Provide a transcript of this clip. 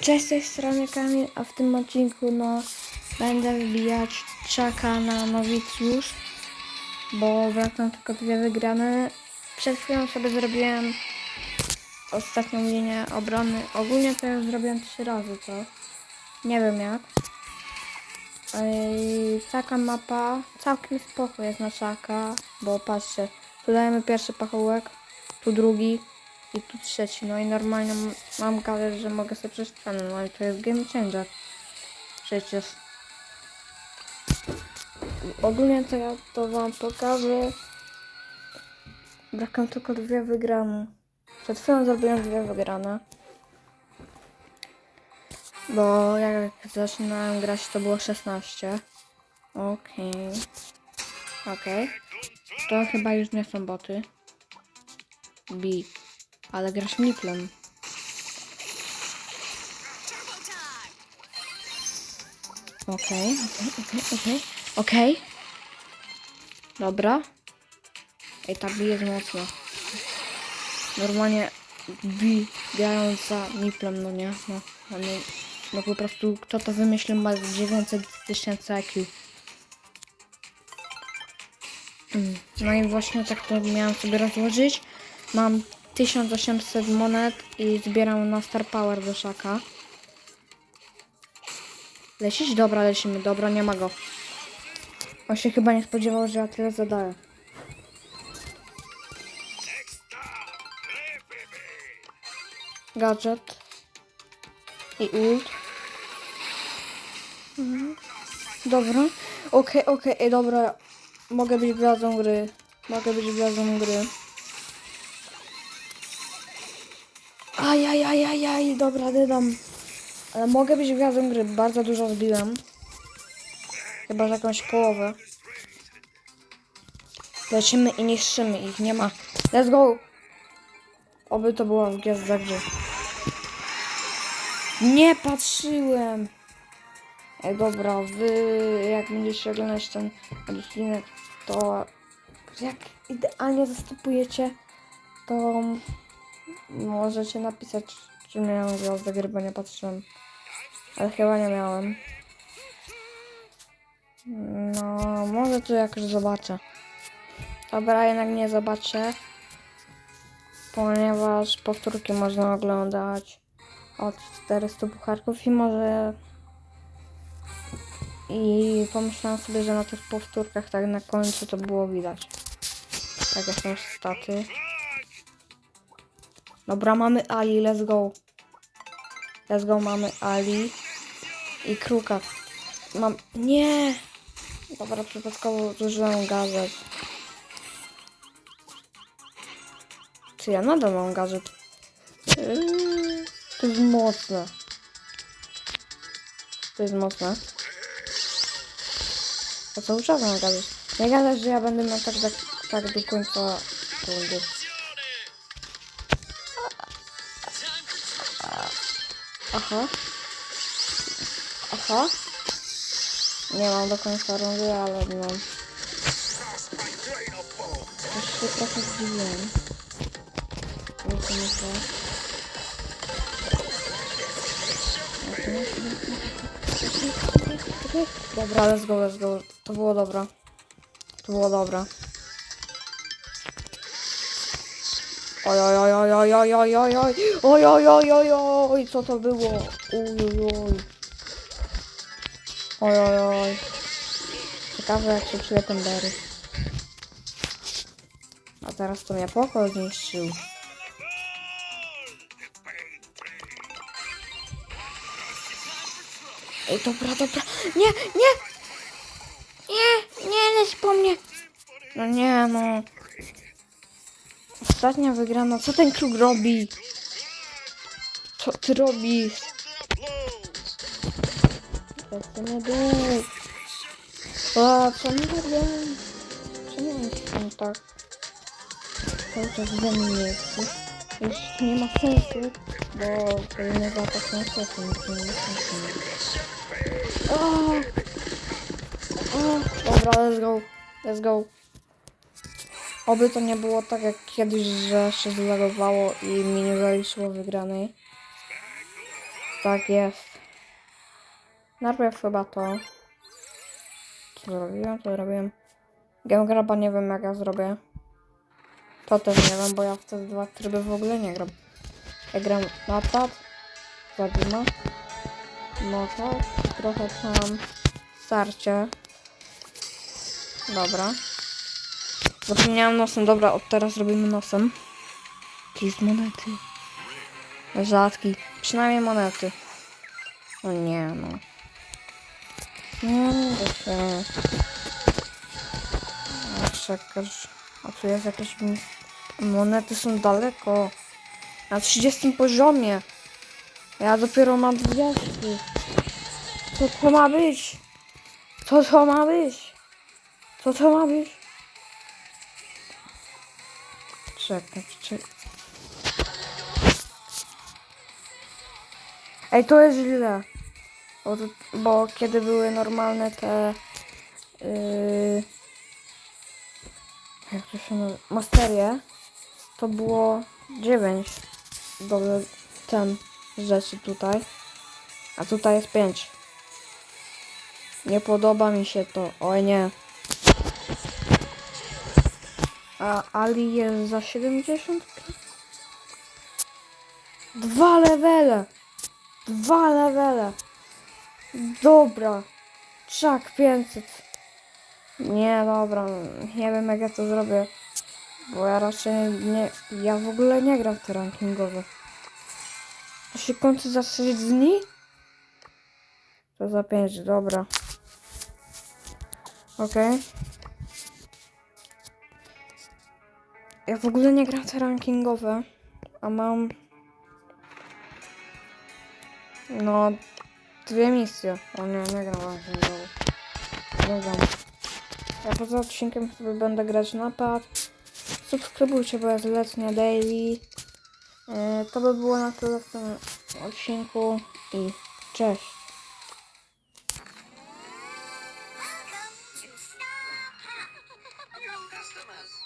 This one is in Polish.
Cześć, z tej strony Kamil, a w tym odcinku no będę wbijać czaka na nowicjusz, bo brakną tylko dwie wygrane. Przed chwilą sobie zrobiłem ostatnią linię obrony. Ogólnie to już zrobiłem trzy razy, co? Nie wiem jak. Ej, taka mapa całkiem spoko jest na czaka, bo patrzcie, tu dajemy pierwszy pachołek, tu drugi, i tu trzeci. No i normalnie mam galę, że mogę sobie przeszczędzić. No i to jest game changer. Przecież. Ogólnie to ja to wam pokażę. Brakam tylko dwie wygrane. Przed chwilą zrobiłem dwie wygrane. Bo jak zaczynałem grać to było 16. Okej. Okej. To chyba już nie są boty. B. Ale grasz Miplem. Okej, okej, okej, okej. Okej. Dobra. Ej, ta B jest mocna. Normalnie B grając za Miplem, no nie? No, no, no, no po prostu kto to wymyślił ma 900 tysięcy IQ. Mm, No i właśnie tak to miałam sobie rozłożyć. Mam 1800 monet i zbieram na Star Power do szaka. Lecisz? Dobra, lecimy. Dobra, nie ma go. On się chyba nie spodziewał, że ja tyle zadaję. Gadżet. I ult. Mhm. Dobra. Okej, okej, ej, dobra. Mogę być gwiazdą gry. Mogę być gwiazdą gry. Ajajajajaj, dobra, dydam. Ale mogę być gwiazdą gry, bardzo dużo zbiłem. Chyba że jakąś połowę. Lecimy i niszczymy ich, nie ma. Let's go! Oby to była gwiazda gry. Nie patrzyłem! Ej, dobra, wy jak będziecie oglądać ten odcinek, to jak idealnie zastępujecie, to Możecie napisać, czy miałem gwiazdę gry, bo nie patrzyłem. Ale chyba nie miałem. No, może tu jakoś zobaczę. Dobra, jednak nie zobaczę. Ponieważ powtórki można oglądać od 400 pucharków i może... I pomyślałam sobie, że na tych powtórkach tak na końcu to było widać. Takie są staty. Dobra, mamy Ali, let's go. Let's go, mamy Ali. I kruka. Mam... Nie! Dobra, przypadkowo zużyłem gazet. Czy ja nadal mam gazet? Yy, To jest mocne. To jest mocne. A co mam gazet? Nie gadać, że ja będę miał tak, tak, tak do końca rundy. Aha. Aha. Nie mam do końca rundy, ale no. Już się trochę zdziwiłem. Nie to. Dobra, let's go, let's go. To było dobra. To było dobra. Oj, oj, oj, oj, oj, oj, oj, oj, oj, oj, oj, oj, oj, oj, co to było? Uj, uj, uj. Oj, oj, oj. Ciekawe jak się ten Berry. A teraz to mnie pokój zniszczył. Ej, dobra, dobra. Nie, nie! Nie, nie leć po mnie. No nie, no. Ostatnia wygrana. Co ten kruk robi? Co ty robisz? Lecimy dół. A, co nie robię? Czemu jestem tak? Cały czas ze mnie jest. Już nie ma sensu, bo to nie za tak na sensu, nic nie sensu. O! O! Dobra, let's go. Let's go. Oby to nie było tak jak kiedyś, że się zlegowało i mi nie zaliczyło wygranej. Tak jest. Najpierw chyba to. Co zrobiłem? Co zrobiłem? Geograba nie wiem jak ja zrobię. To też nie wiem, bo ja w te dwa tryby w ogóle nie gram. Ja gram na pad, zabima. To trochę tam starcie. Dobra. Zapomniałam nosem, dobra, od teraz robimy nosem. Z monety. Rzadki. Przynajmniej monety. No nie no. Nie się. A czekasz. A tu jest jakieś... Monety są daleko. Na 30 poziomie. Ja dopiero mam 20. Co to ma być? Co to ma być? Co to ma być? Czekaj, czekaj. Ej, to jest źle. Bo, bo kiedy były normalne te... Yy, jak to się nazywa? Masterie, to było 9 do ten rzeczy tutaj. A tutaj jest 5. Nie podoba mi się to. Oj nie. A Ali jest za 70? Dwa levele! Dwa levele! Dobra. Czak 500. Nie, dobra. Nie wiem jak ja to zrobię. Bo ja raczej nie... Ja w ogóle nie gram w te rankingowe. To się kończy za 6 dni? To za 5, dobra. Okej. Ja w ogóle nie gram te rankingowe, a mam... No... Dwie misje. O nie, nie gram rankingowe. Nie gram. Ja poza odcinkiem sobie będę grać napad. Subskrybujcie, bo jest letnie daily. Yy, to by było na tyle w tym odcinku i cześć. customers.